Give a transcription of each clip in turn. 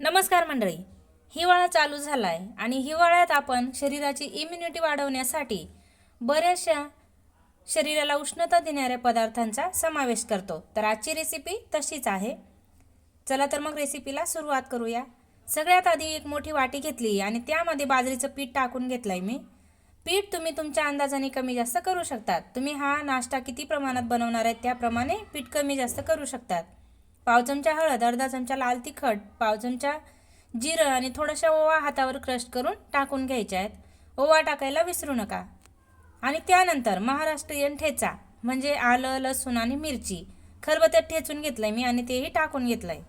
नमस्कार मंडळी. हिवाळा चालू झाला आहे आणि हिवाळ्यात आपण शरीराची इम्युनिटी वाढवण्यासाठी बऱ्याचशा शरीराला उष्णता देणाऱ्या पदार्थांचा समावेश करतो. तर आजची रेसिपी तशीच आहे. चला तर मग रेसिपीला सुरुवात करूया. सगळ्यात आधी एक मोठी वाटी घेतली आणि त्यामध्ये बाजरीचं पीठ टाकून घेतलं आहे मी. पीठ तुम्ही तुमच्या अंदाजाने कमी जास्त करू शकतात. तुम्ही हा नाश्ता किती प्रमाणात बनवणार आहेत त्याप्रमाणे पीठ कमी जास्त करू शकतात. पाव चमचा हळद अर्धा चमचा लाल तिखट पाव चमचा जिरं आणि थोडासा ओवा हातावर क्रश करून टाकून घ्यायच्या आहेत. ओवा टाकायला विसरू नका. आणि त्यानंतर महाराष्ट्रीयन ठेचा म्हणजे आलं लसूण आणि मिरची. खरबत्यात ठेचून घेतलंय मी आणि तेही टाकून घेतलंय.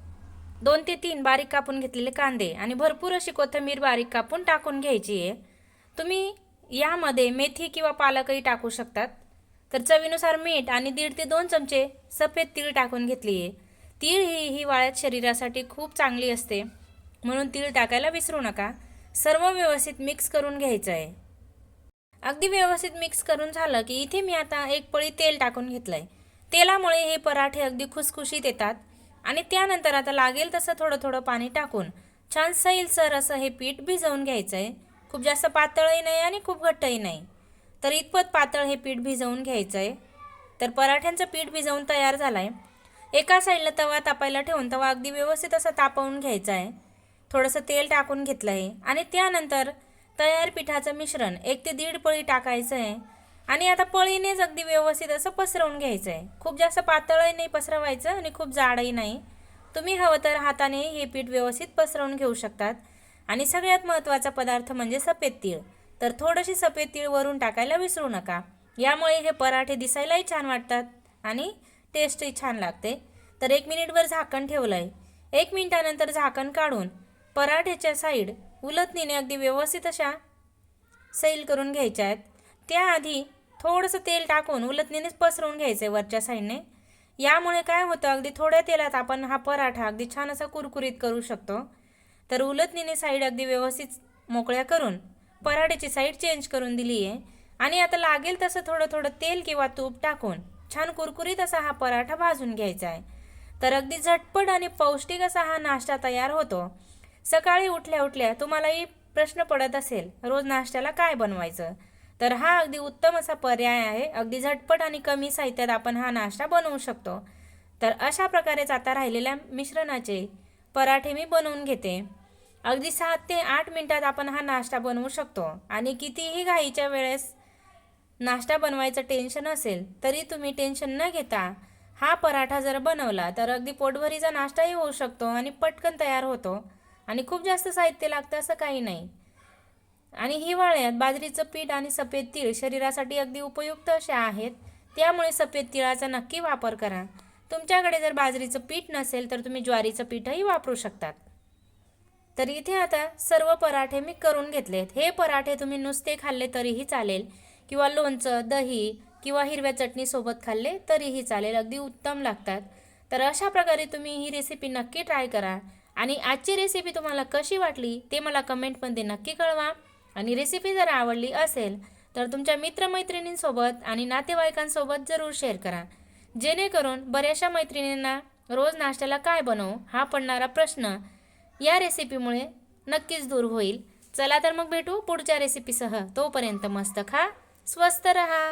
दोन ते तीन बारीक कापून घेतलेले कांदे आणि भरपूर अशी कोथिंबीर बारीक कापून टाकून घ्यायची आहे. तुम्ही यामध्ये मेथी किंवा पालकही टाकू शकतात. तर चवीनुसार मीठ आणि दीड ते दोन चमचे सफेद तीळ टाकून घेतली आहे तीळ ही हिवाळ्यात शरीरासाठी खूप चांगली असते. म्हणून तीळ टाकायला विसरू नका. सर्व व्यवस्थित मिक्स करून घ्यायचं आहे अगदी व्यवस्थित मिक्स करून झालं की इथे मी आता एक पळी तेल टाकून घेतलं आहे तेलामुळे हे पराठे अगदी खुसखुशीत येतात. आणि त्यानंतर आता लागेल तसं थोडं थोडं पाणी टाकून छान सैलसर असं हे पीठ भिजवून घ्यायचं आहे खूप जास्त पातळही नाही आणि खूप घट्टही नाही. तर इतपत पातळ हे पीठ भिजवून घ्यायचं आहे तर पराठ्यांचं पीठ भिजवून तयार झालं आहे एका साईडला तवा तापायला ठेवून तवा अगदी व्यवस्थित असा तापवून घ्यायचा आहे. थोडंसं तेल टाकून घेतलं आहे. आणि त्यानंतर तयार पिठाचं मिश्रण एक ते दीड पळी टाकायचं आहे. आणि आता पळीनेच अगदी व्यवस्थित असं पसरवून घ्यायचं आहे. खूप जास्त पातळही नाही पसरवायचं आणि खूप जाडही नाही. तुम्ही हवं तर हाताने हे पीठ व्यवस्थित पसरवून घेऊ शकतात. आणि सगळ्यात महत्त्वाचा पदार्थ म्हणजे सफेद तीळ. तर थोडीशी सफेद तीळ वरून टाकायला विसरू नका. यामुळे हे पराठे दिसायलाही छान वाटतात. आणि टेस्टही छान लागते. तर एक मिनिटभर झाकण ठेवलं आहे एक मिनिटानंतर झाकण काढून पराठ्याच्या साईड उलटणीने अगदी व्यवस्थित अशा सैल करून घ्यायच्या आहेत. त्याआधी थोडंसं तेल टाकून उलटणीनेच पसरवून घ्यायचं आहे वरच्या साईडने यामुळे काय होतं अगदी थोड्या तेलात आपण हा पराठा अगदी छान असा कुरकुरीत करू शकतो. तर उलटणीने साईड अगदी व्यवस्थित मोकळ्या करून पराठ्याची साईड चेंज करून दिली आहे आणि आता लागेल तसं थोडं थोडं तेल किंवा तूप टाकून छान कुरकुरीत असा हा पराठा भाजून घ्यायचा आहे. तर अगदी झटपट आणि पौष्टिक असा हा नाश्ता तयार होतो. सकाळी उठल्या उठल्या तुम्हालाही प्रश्न पडत असेल रोज नाश्त्याला काय बनवायचं? तर हा अगदी उत्तम असा पर्याय आहे. अगदी झटपट आणि कमी साहित्यात आपण हा नाश्ता बनवू शकतो. तर अशा प्रकारेच आता राहिलेल्या मिश्रणाचे पराठे मी बनवून घेते. अगदी सात ते आठ मिनिटात आपण हा नाश्ता बनवू शकतो. आणि कितीही घाईच्या वेळेस नाश्ता बनवायचं टेन्शन असेल तरी तुम्ही टेन्शन न घेता हा पराठा जर बनवला तर अगदी पोटभरीचा नाश्ताही होऊ शकतो आणि पटकन तयार होतो. आणि खूप जास्त साहित्य लागतं असं काही नाही. आणि हिवाळ्यात बाजरीचं पीठ आणि सफेद तीळ शरीरासाठी अगदी उपयुक्त असे आहेत. त्यामुळे सफेद तिळाचा नक्की वापर करा. तुमच्याकडे जर बाजरीचं पीठ नसेल तर तुम्ही ज्वारीचं पीठही वापरू शकतात. तर इथे आता सर्व पराठे मी करून घेतलेत. हे पराठे तुम्ही नुसते खाल्ले तरीही चालेल. किंवा लोणचं दही किंवा हिरव्या चटणीसोबत खाल्ले तरीही चालेल. अगदी उत्तम लागतात. तर अशा प्रकारे तुम्ही ही रेसिपी नक्की ट्राय करा. आणि आजची रेसिपी तुम्हाला कशी वाटली ते मला कमेंटमध्ये नक्की कळवा. आणि रेसिपी जर आवडली असेल तर तुमच्या मित्रमैत्रिणींसोबत आणि नातेवाईकांसोबत जरूर शेअर करा. जेणेकरून बऱ्याचशा मैत्रिणींना रोज नाश्त्याला काय बनवू हा पडणारा प्रश्न या रेसिपीमुळे नक्कीच दूर होईल. चला तर मग भेटू पुढच्या रेसिपीसह तोपर्यंत मस्त खा. स्वस्त रहा.